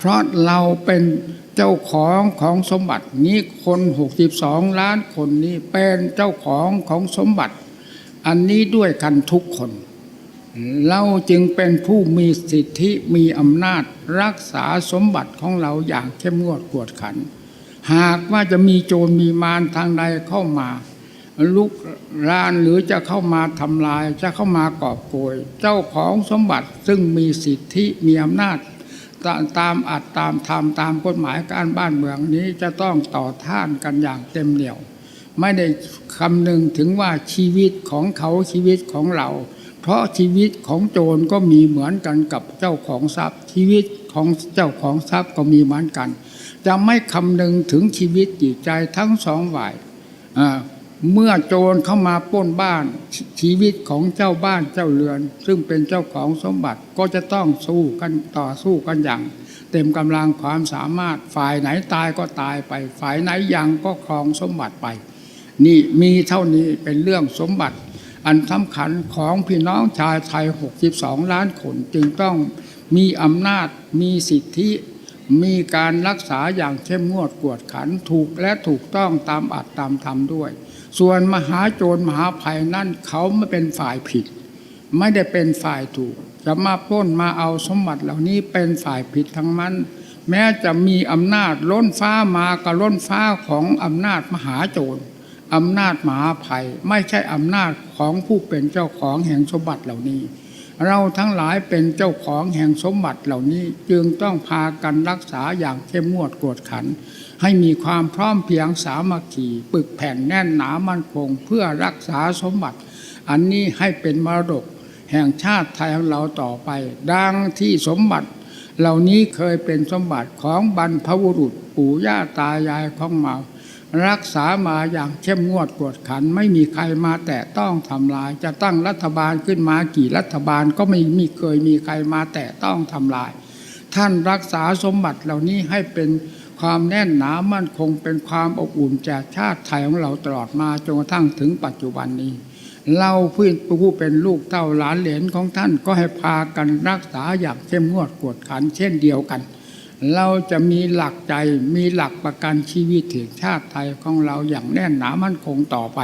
เพราะเราเป็นเจ้าของของสมบัตินี้คน62ล้านคนนี้เป็นเจ้าของของสมบัติ อันนี้ด้วยกันทุกคน เราจึงเป็นผู้มีสิทธิมีอำนาจรักษาสมบัติของเราอย่างเข้มงวดกวดขัน หากว่าจะมีโจรมีมารทางใดเข้ามาลุกรานหรือจะเข้ามาทำลายจะเข้ามากอบโกย เจ้าของสมบัติซึ่งมีสิทธิมีอำนาจ ตามอัดตามธรรมตามกฎหมายการบ้านเมืองนี้จะต้องต่อท่านกันอย่างเต็มเหนี่ยว ไม่ได้คำนึงถึงว่าชีวิตของเขาชีวิตของเรา เพราะชีวิตของโจรก็มีเหมือนกันกับเจ้าของทรัพย์ ชีวิตของเจ้าของทรัพย์ก็มีเหมือนกัน จะไม่คำนึงถึงชีวิตจิตใจทั้งสองฝ่ายอ่า เมื่อโจรเข้ามาปล้นบ้านชีวิตของเจ้าบ้านเจ้าเรือน ซึ่งเป็นเจ้าของสมบัติก็จะต้องสู้กันต่อสู้กันอย่าง เต็มกำลังความสามารถฝ่ายไหนตายก็ตายไป ฝ่ายไหนยังก็ครองสมบัติไป นี่มีเท่านี้เป็นเรื่องสมบัติ อันสำคัญของพี่น้องชาวไทย 62 ล้านคนจึงต้องมีอำนาจมีสิทธิมีการรักษาอย่างเข้มงวดกวดขันถูกและถูกต้องตามอัตตามธรรมด้วย ส่วนมหาโจรมหาภัยนั่นเขาไม่เป็นฝ่ายผิด ไม่ได้เป็นฝ่ายถูก จะมาปล้นมาเอาสมบัติเหล่านี้เป็นฝ่ายผิดทั้งนั้น แม้จะมีอำนาจล้นฟ้ามาก็ล้นฟ้าของอำนาจมหาโจรอำนาจมหาภัยไม่ใช่อำนาจของผู้เป็นเจ้าของแห่งสมบัติเหล่านี้ เราทั้งหลายเป็นเจ้าของแห่งสมบัติเหล่านี้จึงต้องพากันรักษาอย่างเข้มงวดกวดขัน ให้มีความพร้อมเพียงสามัคคีปึกแผ่นแน่นหนามั่นคง เพื่อรักษาสมบัติ อันนี้ให้เป็นมรดก แห่งชาติไทยของเราต่อไป ดังที่สมบัติ เหล่านี้เคยเป็นสมบัติของบรรพบุรุษปู่ย่าตายายของเรารักษามาอย่างเข้มงวดกวดขัน ไม่มีใครมาแตะต้องทำลาย จะตั้งรัฐบาลขึ้นมากี่รัฐบาลก็ไม่มีเคยมีใครมาแตะต้องทำลาย ท่านรักษาสมบัติเหล่านี้ให้เป็น ความแน่นหนามั่นคงเป็นความอบอุ่นแจกชาติไทยของเราตลอดมาจนกระทั่งถึงปัจจุบันนี้ เราผู้ผู้เป็นลูกเต้าหลานเหลนของท่านก็ให้พากันรักษาอย่างเข้มงวดกวดขันเช่นเดียวกัน เราจะมีหลักใจมีหลักประกันชีวิตถึงชาติไทยของเราอย่างแน่นหนามั่นคงต่อไป